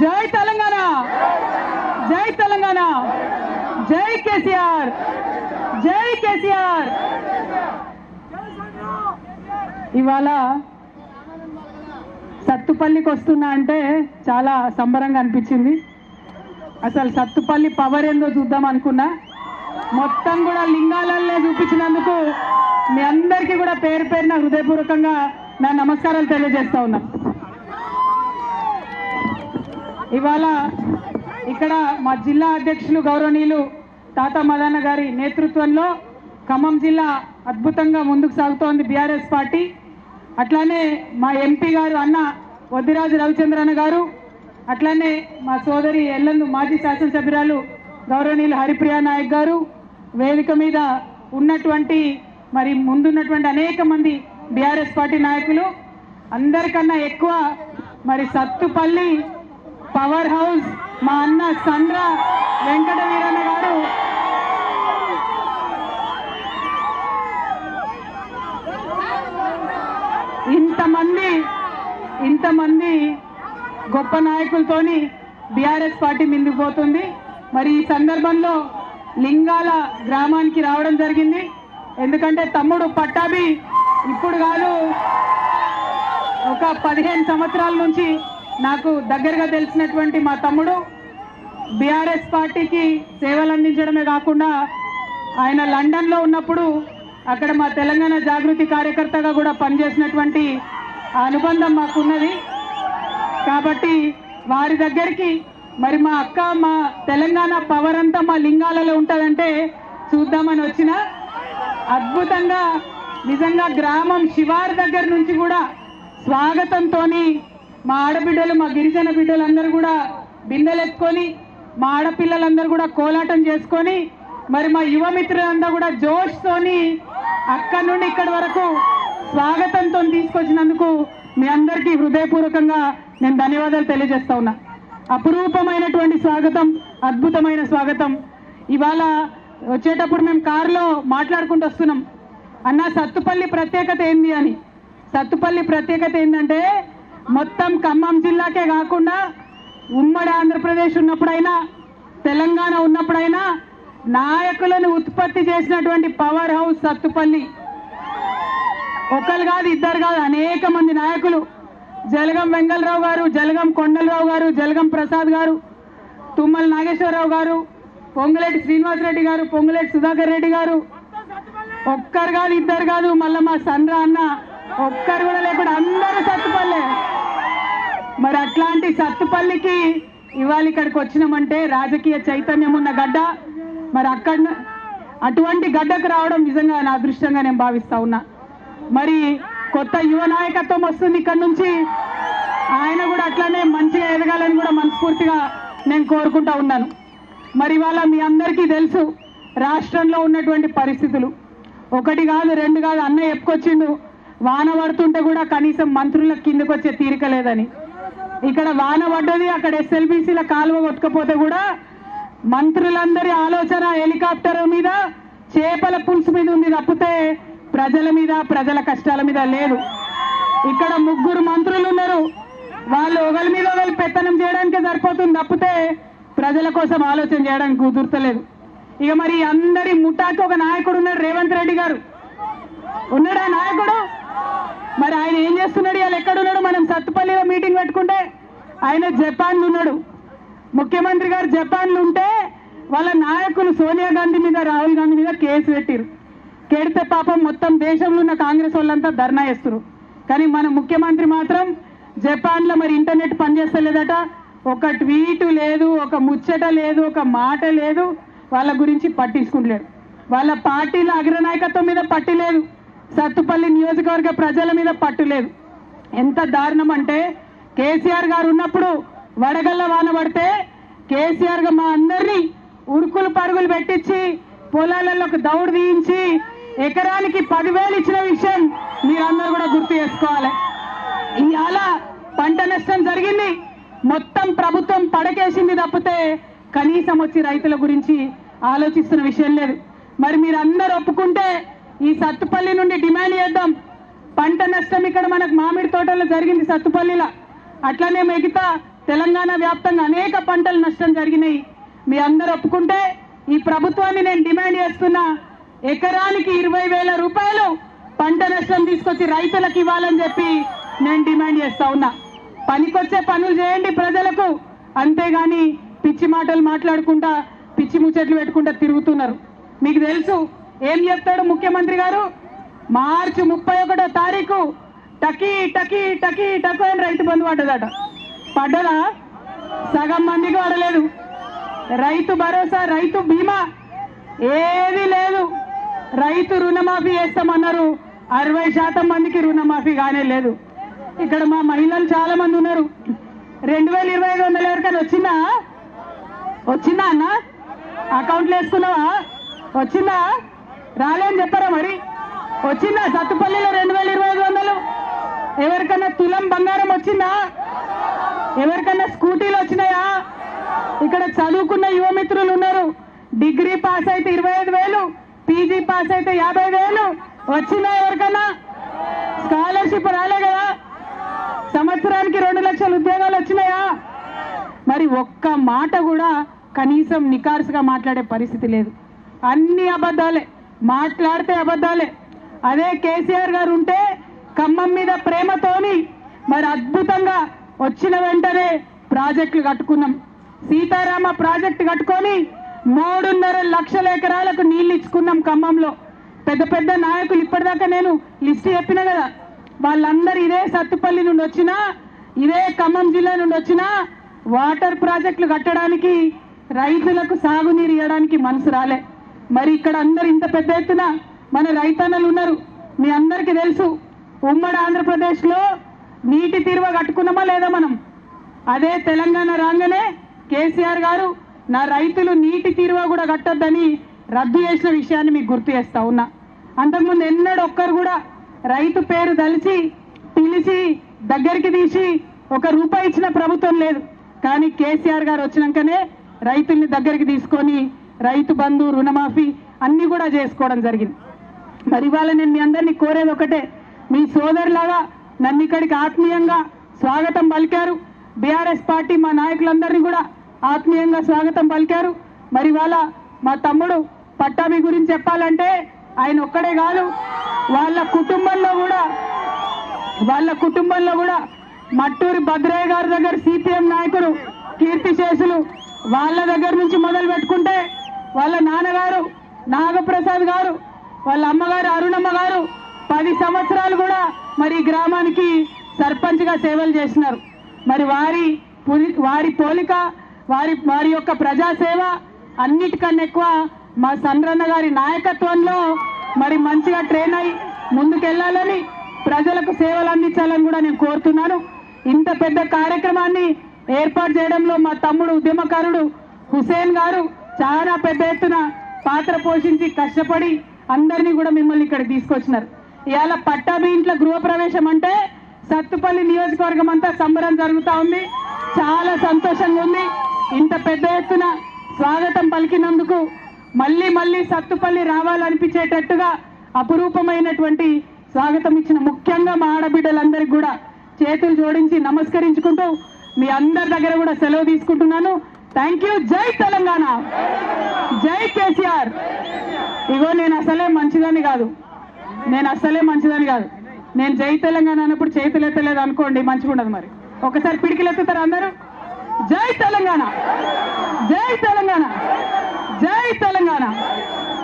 జై తెలంగాణ! జై తెలంగాణ! జై కేసీఆర్! జై కేసీఆర్! ఇవాళ సత్తుపల్లికి వస్తున్నా అంటే చాలా సంబరంగా అనిపించింది. అసలు సత్తుపల్లి పవర్ ఏందో చూద్దాం అనుకున్నా. మొత్తం కూడా లింగాలల్లే చూపించినందుకు మీ అందరికీ కూడా పేరు పేరున హృదయపూర్వకంగా నా నమస్కారాలు తెలియజేస్తా ఉన్నా. ఇవాళ ఇక్కడ మా జిల్లా అధ్యక్షులు గౌరవనీయులు తాత మదన్న గారి నేతృత్వంలో ఖమ్మం జిల్లా అద్భుతంగా ముందుకు సాగుతోంది బీఆర్ఎస్ పార్టీ. అట్లానే మా ఎంపీ గారు అన్న వద్దిరాజు రవిచంద్రన్న గారు అట్లానే మా సోదరి ఎల్లందు మాజీ శాసనసభ్యురాలు గౌరవనీయులు హరిప్రియ నాయక్ గారు వేదిక మీద ఉన్నటువంటి మరి ముందున్నటువంటి అనేక మంది బీఆర్ఎస్ పార్టీ నాయకులు అందరికన్నా ఎక్కువ మరి సత్తుపల్లి పవర్ హౌస్ మా అన్న సంద్ర వెంకట వీరన్న గారు. ఇంతమంది ఇంతమంది గొప్ప నాయకులతోని బీఆర్ఎస్ పార్టీ ముందుకు పోతుంది. మరి ఈ సందర్భంలో లింగాల గ్రామానికి రావడం జరిగింది. ఎందుకంటే తమ్ముడు పట్టాభి ఇప్పుడు కాదు ఒక పదిహేను సంవత్సరాల నుంచి నాకు దగ్గరగా తెలిసినటువంటి మా తమ్ముడు బీఆర్ఎస్ పార్టీకి సేవలు అందించడమే కాకుండా ఆయన లండన్లో ఉన్నప్పుడు అక్కడ మా తెలంగాణ జాగృతి కార్యకర్తగా కూడా పనిచేసినటువంటి అనుబంధం మాకున్నది. కాబట్టి వారి దగ్గరికి మరి మా అక్క మా తెలంగాణ పవర్ అంతా మా లింగాలలో ఉంటుందంటే చూద్దామని వచ్చిన. అద్భుతంగా నిజంగా గ్రామం శివారు దగ్గర నుంచి కూడా స్వాగతంతో మా ఆడబిడ్డలు మా గిరిజన బిడ్డలందరూ కూడా బిందెలెత్తుకొని మా ఆడపిల్లలందరూ కూడా కోలాటం చేసుకొని మరి మా యువమిత్రులందరూ కూడా జోష్తోని అక్కడి నుండి ఇక్కడి వరకు స్వాగతంతో తీసుకొచ్చినందుకు మీ అందరికీ హృదయపూర్వకంగా నేను ధన్యవాదాలు తెలియజేస్తా ఉన్నా. అపురూపమైనటువంటి స్వాగతం అద్భుతమైన స్వాగతం. ఇవాళ వచ్చేటప్పుడు మేము కారులో మాట్లాడుకుంటూ వస్తున్నాం. అన్న సత్తుపల్లి ప్రత్యేకత ఏంది అని. సత్తుపల్లి ప్రత్యేకత ఏంటంటే మొత్తం ఖమ్మం జిల్లాకే కాకుండా ఉమ్మడి ఆంధ్రప్రదేశ్ ఉన్నప్పుడైనా తెలంగాణ ఉన్నప్పుడైనా నాయకులను ఉత్పత్తి చేసినటువంటి పవర్ హౌస్ సత్తుపల్లి. ఒకరు కాదు ఇద్దరు కాదు అనేక మంది నాయకులు. జలగం వెంగళరావు గారు జలగం కొండలరావు గారు జలగం ప్రసాద్ గారు తుమ్మల నాగేశ్వరరావు గారు పొంగులేటి శ్రీనివాసరెడ్డి గారు పొంగులేటి సుధాకర్ రెడ్డి గారు. ఒక్కరు కాదు ఇద్దరు కాదు మళ్ళీ మా సండ్ర అన్న ఒక్కరు కూడా లేకుండా అందరూ సత్తుపల్లె. మరి అట్లాంటి సత్తుపల్లికి ఇవాళ ఇక్కడికి వచ్చినామంటే రాజకీయ చైతన్యం ఉన్న గడ్డ. మరి అక్కడ అటువంటి గడ్డకు రావడం నిజంగా నా అదృష్టంగా నేను భావిస్తా ఉన్నా. మరి కొత్త యువ నాయకత్వం వస్తుంది ఇక్కడ నుంచి. ఆయన కూడా అట్లానే మంచిగా ఎదగాలని కూడా మనస్ఫూర్తిగా నేను కోరుకుంటా ఉన్నాను. మరి ఇవాళ మీ అందరికీ తెలుసు రాష్ట్రంలో ఉన్నటువంటి పరిస్థితులు. ఒకటి కాదు రెండు కాదు అన్న చెప్పుకొచ్చిండు. వాన పడుతుంటే కూడా కనీసం మంత్రుల కిందకు వచ్చే తీరిక లేదని. ఇక్కడ వాన పడ్డది అక్కడ ఎస్ఎల్బీసీల కాలువ కొట్టుకపోతే కూడా మంత్రులందరి ఆలోచన హెలికాప్టర్ మీద చేపల పులుసు మీద ఉంది తప్పితే ప్రజల మీద ప్రజల కష్టాల మీద లేదు. ఇక్కడ ముగ్గురు మంత్రులు ఉన్నారు. వాళ్ళు ఒకరి మీద ఒకరు పెత్తనం చేయడానికే సరిపోతుంది తప్పితే ప్రజల కోసం ఆలోచన చేయడానికి కుదురుతలేదు. ఇక మరి అందరి ముఠాకి ఒక నాయకుడు ఉన్నాడు రేవంత్ రెడ్డి గారు. ఉన్నాడా నాయకుడు? మరి ఆయన ఏం చేస్తున్నాడు? ఇవాళ ఎక్కడున్నాడు? మనం సత్తుపల్లిలో మీటింగ్ పెట్టుకుంటే ఆయన జపాన్లో ఉన్నాడు. ముఖ్యమంత్రి గారు జపాన్లో ఉంటే వాళ్ళ నాయకులు సోనియా గాంధీ మీద రాహుల్ గాంధీ మీద కేసు పెట్టిరు. కేడితే పాపం మొత్తం దేశంలో ఉన్న కాంగ్రెస్ వాళ్ళంతా ధర్నా చేస్తారు కానీ మన ముఖ్యమంత్రి మాత్రం జపాన్లో మరి ఇంటర్నెట్ పనిచేస్తలేదట. ఒక ట్వీట్ లేదు ఒక ముచ్చట లేదు ఒక మాట లేదు. వాళ్ళ గురించి పట్టించుకుంటలేడు వాళ్ళ పార్టీల అగ్రనాయకత్వం మీద పట్టి లేదు సత్తుపల్లి నియోజకవర్గ ప్రజల మీద పట్టు లేదు. ఎంత దారుణం అంటే కేసీఆర్ గారు ఉన్నప్పుడు వడగల్ల వాన పడితే కేసీఆర్ గారు మా అందరినీ ఉరుకులు పరుగులు పెట్టించి పొలాలలోకి దౌడు తీయించి ఎకరానికి పదివేలు ఇచ్చిన విషయం మీరందరూ కూడా గుర్తు చేసుకోవాలి. ఇవాళ పంట నష్టం జరిగింది. మొత్తం ప్రభుత్వం పడకేసింది తప్పితే కనీసం వచ్చి రైతుల గురించి ఆలోచిస్తున్న విషయం లేదు. మరి మీరు ఒప్పుకుంటే ఈ సత్తుపల్లి నుండి డిమాండ్ చేద్దాం. పంట నష్టం ఇక్కడ మనకు మామిడి తోటలో జరిగింది సత్తుపల్లిలో. అట్లనే మిగతా తెలంగాణ వ్యాప్తంగా అనేక పంటలు నష్టం జరిగినాయి. మీ అందరు ఒప్పుకుంటే ఈ ప్రభుత్వాన్ని నేను డిమాండ్ చేస్తున్నా. ఎకరానికి ఇరవై వేల రూపాయలు పంట నష్టం తీసుకొచ్చి రైతులకు ఇవ్వాలని చెప్పి నేను డిమాండ్ చేస్తా ఉన్నా. పనికొచ్చే పనులు చేయండి ప్రజలకు. అంతేగాని పిచ్చి మాటలు మాట్లాడుకుంటా పిచ్చి ముచ్చట్లు పెట్టుకుంటా తిరుగుతున్నారు. మీకు తెలుసు ఏం చెప్తాడు ముఖ్యమంత్రి గారు? మార్చి ముప్పై ఒకటో తారీఖు టకీ టకీ టకీ టకు అని రైతు బంధు పడ్డదట. పడ్డదా? సగం మందికి పడలేదు. రైతు భరోసా రైతు బీమా ఏది లేదు. రైతు రుణమాఫీ చేస్తామన్నారు. అరవై శాతం మందికి రుణమాఫీ కానే లేదు. ఇక్కడ మా మహిళలు చాలా మంది ఉన్నారు. రెండు వేల ఇరవై ఐదు వందల ఎవరికైనా వచ్చిందా? వచ్చిందా అన్న? అకౌంట్లు వేసుకున్నావా? వచ్చిందా? రాలేని చెప్పారా మరి? వచ్చిందా? సత్తుపల్లిలో రెండు వేల ఇరవై ఐదు వందలు. ఎవరికన్నా తులం బంగారం వచ్చిందా? ఎవరికన్నా స్కూటీలు వచ్చినాయా? ఇక్కడ చదువుకున్న యువమిత్రులు ఉన్నారు. డిగ్రీ పాస్ అయితే ఇరవై ఐదు వేలు పీజీ పాస్ అయితే యాభై వేలు. వచ్చిందా ఎవరికన్నా? స్కాలర్షిప్ రాలే కదా. సంవత్సరానికి రెండు లక్షల ఉద్యోగాలు వచ్చినాయా? మరి ఒక్క మాట కూడా కనీసం నికార్సుగా మాట్లాడే పరిస్థితి లేదు. అన్ని అబద్ధాలే. మాట్లాడితే అబద్ధాలే. అదే కేసీఆర్ గారు ఉంటే ఖమ్మం మీద ప్రేమతోని మరి అద్భుతంగా వచ్చిన వెంటనే ప్రాజెక్టులు కట్టుకున్నాం. సీతారామ ప్రాజెక్టు కట్టుకొని మూడున్నర లక్షల ఎకరాలకు నీళ్ళు ఇచ్చుకున్నాం ఖమ్మంలో. పెద్ద పెద్ద నాయకులు ఇప్పటిదాకా నేను లిస్ట్ చెప్పిన కదా వాళ్ళందరూ ఇదే సత్తుపల్లి నుండి వచ్చినా ఇదే ఖమ్మం జిల్లా నుండి వచ్చినా వాటర్ ప్రాజెక్టులు కట్టడానికి రైతులకు సాగునీరు ఇవ్వడానికి మనసు రాలే. మరి ఇక్కడ అందరు ఇంత పెద్ద ఎత్తున మన రైతన్నలు ఉన్నారు. మీ అందరికీ తెలుసు ఉమ్మడి ఆంధ్రప్రదేశ్లో నీటి తీరువ కట్టుకున్నామా లేదా మనం? అదే తెలంగాణ రాగానే కేసీఆర్ గారు నా రైతులు నీటి తీరువ కూడా కట్టొద్దని రద్దు చేసిన విషయాన్ని మీకు గుర్తు చేస్తా ఉన్నా. అంతకుముందు ఎన్నడూ ఒక్కరు కూడా రైతు పేరు దలిచి పిలిచి దగ్గరికి తీసి ఒక రూపాయి ఇచ్చిన ప్రభుత్వం లేదు. కానీ కేసీఆర్ గారు వచ్చినాకనే రైతుల్ని దగ్గరికి తీసుకొని రైతు బంధు రుణమాఫీ అన్నీ కూడా చేసుకోవడం జరిగింది. మరి ఇవాళ నేను మీ అందరినీ కోరేది ఒకటే మీ సోదరులాగా నన్ను ఇక్కడికి ఆత్మీయంగా స్వాగతం పలికారు. బీఆర్ఎస్ పార్టీ మా నాయకులందరినీ కూడా ఆత్మీయంగా స్వాగతం పలికారు. మరి ఇవాళ మా తమ్ముడు పట్టాభి గురించి చెప్పాలంటే ఆయన ఒక్కడే కాదు వాళ్ళ కుటుంబంలో కూడా వాళ్ళ కుటుంబంలో కూడా మట్టూరి భద్రయ్య గారి దగ్గర సిపిఎం నాయకుడు కీర్తిశేషులు వాళ్ళ దగ్గర నుంచి మొదలు పెట్టుకుంటే వాళ్ళ నాన్నగారు నాగప్రసాద్ గారు వాళ్ళ అమ్మగారు అరుణమ్మ గారు పది సంవత్సరాలు కూడా మరి గ్రామానికి సర్పంచ్గా సేవలు చేసినారు. మరి వారి వారి పోలిక వారి వారి యొక్క ప్రజాసేవ అన్నిటికన్నా ఎక్కువ మా సంద్రన్న గారి నాయకత్వంలో మరి మంచిగా ట్రైన్ అయి ముందుకెళ్ళాలని ప్రజలకు సేవలు అందించాలని కూడా నేను కోరుతున్నాను. ఇంత పెద్ద కార్యక్రమాన్ని ఏర్పాటు చేయడంలో మా తమ్ముడు ఉద్యమకారుడు హుసేన్ గారు చాలా పెద్ద ఎత్తున పాత్ర పోషించి కష్టపడి అందరినీ కూడా మిమ్మల్ని ఇక్కడ తీసుకొచ్చినారు. ఇవాళ పట్టాభి ఇంట్లో గృహప్రవేశం అంటే సత్తుపల్లి నియోజకవర్గం అంతా సంబరం జరుగుతూ ఉంది. చాలా సంతోషంగా ఉంది. ఇంత పెద్ద ఎత్తున స్వాగతం పలికినందుకు మళ్ళీ మళ్ళీ సత్తుపల్లి రావాలనిపించేటట్టుగా అపురూపమైనటువంటి స్వాగతం ఇచ్చిన ముఖ్యంగా మా ఆడబిడ్డలందరికీ కూడా చేతులు జోడించి నమస్కరించుకుంటూ మీ అందరి దగ్గర కూడా సెలవు తీసుకుంటున్నాను. థ్యాంక్ యూ జై తెలంగాణ. జై కేసీఆర్. ఇగో నేను అసలే మంచిదని కాదు. నేను అసలే మంచిదని కాదు. నేను జై తెలంగాణ అన్నప్పుడు చేతులు ఎత్తలేదు అనుకోండి మంచిగా ఉండదు మరి. ఒకసారి పిడికిలు ఎత్తుతారు అందరూ? జై తెలంగాణ. జై తెలంగాణ. జై తెలంగాణ.